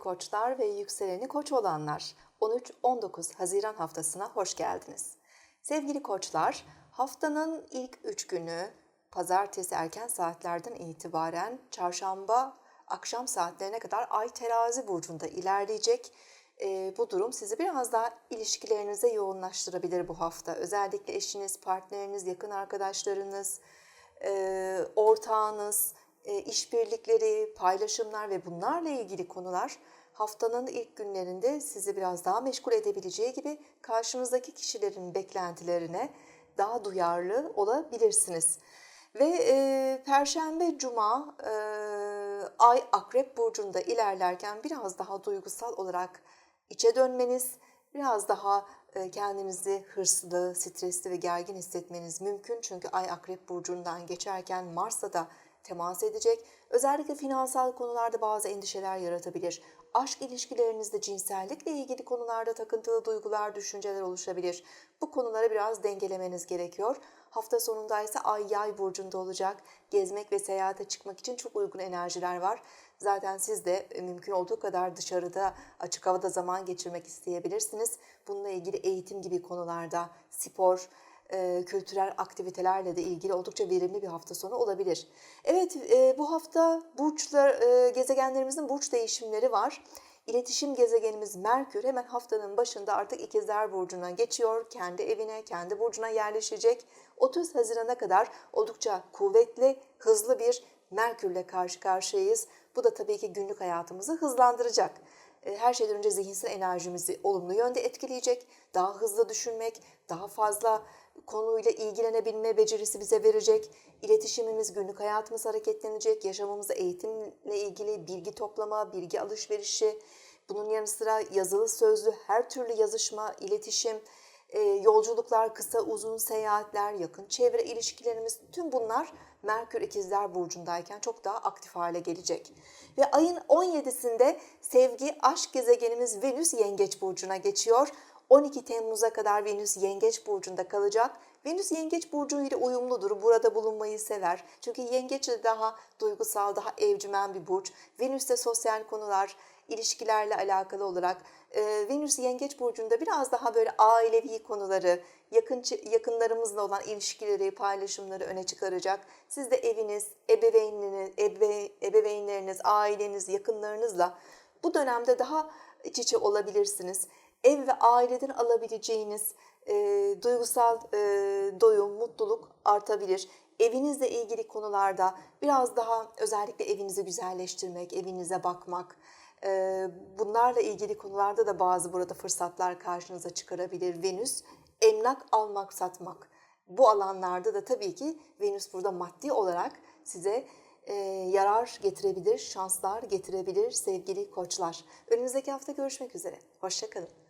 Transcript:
koçlar ve yükseleni koç olanlar 13-19 Haziran haftasına hoş geldiniz. Sevgili koçlar, haftanın ilk 3 günü pazartesi erken saatlerden itibaren çarşamba akşam saatlerine kadar Ay terazi burcunda ilerleyecek. Ee, bu durum sizi biraz daha ilişkilerinize yoğunlaştırabilir bu hafta. Özellikle eşiniz, partneriniz, yakın arkadaşlarınız, e, ortağınız, e, işbirlikleri, paylaşımlar ve bunlarla ilgili konular haftanın ilk günlerinde sizi biraz daha meşgul edebileceği gibi karşınızdaki kişilerin beklentilerine daha duyarlı olabilirsiniz. Ve e, Perşembe, Cuma e, Ay Akrep Burcu'nda ilerlerken biraz daha duygusal olarak içe dönmeniz, biraz daha e, kendinizi hırslı, stresli ve gergin hissetmeniz mümkün. Çünkü Ay Akrep Burcu'ndan geçerken Mars'la da temas edecek. Özellikle finansal konularda bazı endişeler yaratabilir. Aşk ilişkilerinizde cinsellikle ilgili konularda takıntılı duygular, düşünceler oluşabilir. Bu konuları biraz dengelemeniz gerekiyor. Hafta sonunda ise Ay Yay burcunda olacak. Gezmek ve seyahate çıkmak için çok uygun enerjiler var. Zaten siz de e, mümkün olduğu kadar dışarıda açık havada zaman geçirmek isteyebilirsiniz. Bununla ilgili eğitim gibi konularda, spor, kültürel aktivitelerle de ilgili oldukça verimli bir hafta sonu olabilir. Evet, bu hafta burçlar, gezegenlerimizin burç değişimleri var. İletişim gezegenimiz Merkür hemen haftanın başında artık İkizler Burcu'na geçiyor. Kendi evine, kendi burcuna yerleşecek. 30 Haziran'a kadar oldukça kuvvetli, hızlı bir Merkür'le karşı karşıyayız. Bu da tabii ki günlük hayatımızı hızlandıracak. E, Her şeyden önce zihinsel enerjimizi olumlu yönde etkileyecek. Daha hızlı düşünmek, daha fazla konuyla ilgilenebilme becerisi bize verecek. İletişimimiz, günlük hayatımız hareketlenecek. Yaşamımızda eğitimle ilgili bilgi toplama, bilgi alışverişi, bunun yanı sıra yazılı sözlü her türlü yazışma, iletişim, e, yolculuklar, kısa uzun seyahatler, yakın çevre ilişkilerimiz tüm bunlar Merkür İkizler Burcu'ndayken çok daha aktif hale gelecek. Ve ayın 17'sinde sevgi, aşk gezegenimiz Venüs Yengeç Burcu'na geçiyor. 12 Temmuz'a kadar Venüs Yengeç Burcu'nda kalacak. Venüs Yengeç Burcu ile uyumludur. Burada bulunmayı sever. Çünkü Yengeç de daha duygusal, daha evcimen bir burç. Venüs de sosyal konular, ilişkilerle alakalı olarak e, Venüs Yengeç burcunda biraz daha böyle ailevi konuları, yakın yakınlarımızla olan ilişkileri, paylaşımları öne çıkaracak. Siz de eviniz, ebeveynleriniz, ebe, ebeveynleriniz, aileniz, yakınlarınızla bu dönemde daha iç içe olabilirsiniz. Ev ve aileden alabileceğiniz e, duygusal e, doyum, mutluluk artabilir. Evinizle ilgili konularda biraz daha özellikle evinizi güzelleştirmek, evinize bakmak, e, bunlarla ilgili konularda da bazı burada fırsatlar karşınıza çıkarabilir Venüs. Emlak almak, satmak. Bu alanlarda da tabii ki Venüs burada maddi olarak size e, yarar getirebilir, şanslar getirebilir sevgili koçlar. Önümüzdeki hafta görüşmek üzere. Hoşçakalın.